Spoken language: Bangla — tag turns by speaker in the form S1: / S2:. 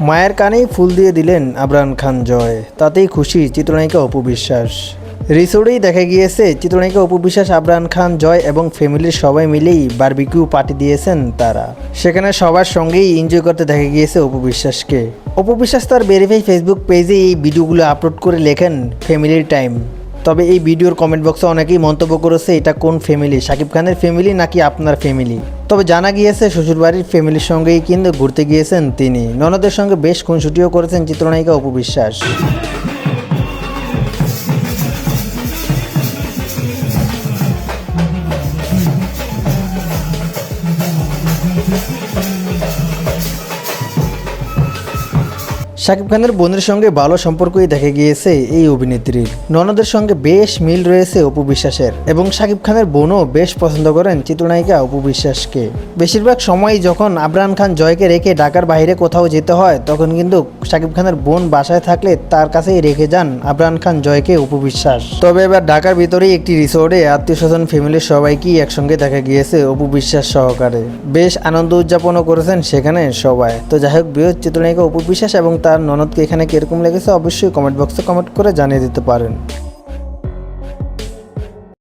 S1: মায়ের কানেই ফুল দিয়ে দিলেন আবরান খান জয়। তাতেই খুশি চিত্রনায়িকা অপু বিশ্বাস। রিসোর্টেই দেখা গিয়েছে চিত্রনায়িকা অপু বিশ্বাস, আবরান খান জয় এবং ফ্যামিলির সবাই মিলেই বারবিকিউ পার্টি দিয়েছেন তারা। সেখানে সবার সঙ্গেই এনজয় করতে দেখা গিয়েছে অপু বিশ্বাসকে। অপু বিশ্বাস তার ভেরিফাই ফেসবুক পেজে এই ভিডিওগুলো আপলোড করে লেখেন ফ্যামিলির টাইম। তবে এই ভিডিওর কমেন্ট বক্সে অনেকেই মন্তব্য করেছে, এটা কোন ফ্যামিলি শাকিব খানের ফ্যামিলি নাকি আপনার ফ্যামিলি তবে জানা গিয়েছে, শ্বশুরবাড়ির ফ্যামিলির সঙ্গেই কিন্তু ঘুরতে গিয়েছেন তিনি। ননদের সঙ্গে বেশ খুনসুটিও করেছেন চিত্রনায়িকা অপু বিশ্বাস। শাকিব খানের বোনের সঙ্গে ভালো সম্পর্কই দেখা গিয়েছে এই অভিনেত্রীর ননদের সঙ্গে বেশ মিল রয়েছে অপু বিশ্বাসের এবং শাকিব খানের বোনও বেশ পছন্দ করেন চিত্রনায়িকা অপু বিশ্বাসকে। বেশিরভাগ সময়ই যখন আবরান খান জয়কে রেখে ঢাকার বাইরে কোথাও যেতে হয়, তখন কিন্তু শাকিব খানের বোন বাসায় থাকলে তার কাছেই রেখে যান আবরান খান জয়কে অপু বিশ্বাস। তবে এবার ঢাকার ভিতরেই একটি রিসোর্টে আত্মীয় স্বজন ফ্যামিলির সবাইকেই একসঙ্গে দেখা গিয়েছে অপু বিশ্বাস সহকারে। বেশ আনন্দ উদযাপনও করেছেন সেখানে সবাই। তো যাই হোক, বৃহৎ চিত্রনায়িকা অপু বিশ্বাস এবং তার ননদকে এখানে কীরকম লেগেছে অবশ্যই কমেন্ট বক্সে কমেন্ট করে জানিয়ে দিতে পারেন।